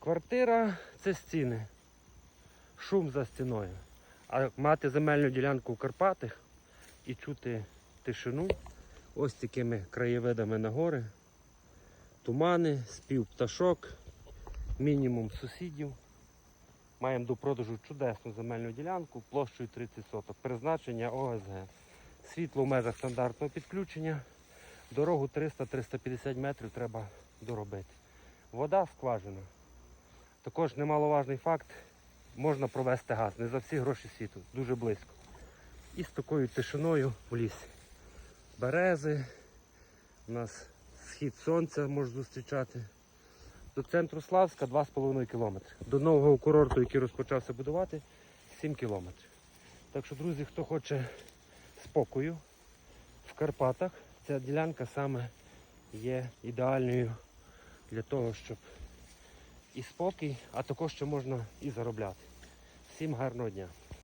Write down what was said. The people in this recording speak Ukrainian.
Квартира це стіни. Шум за стіною. А мати земельну ділянку в Карпатах і чути тишину ось такими краєвидами на гори, тумани, спів пташок, мінімум сусідів. Маємо до продажу чудесну земельну ділянку площею 30 соток. Призначення ОСГ. Світло в межах стандартного підключення. Дорогу 300-350 метрів треба доробити. Вода скважина. Також немаловажний факт, можна провести газ. Не за всі гроші світу, дуже близько. І з такою тишиною в лісі. Берези, у нас схід сонця може зустрічати. До центру Славська 2,5 кілометри. До нового курорту, який розпочався будувати, 7 кілометрів. Так що, друзі, хто хоче спокою в Карпатах, ця ділянка саме є ідеальною для того, щоб і спокій, а також що можна і заробляти. Всім гарного дня!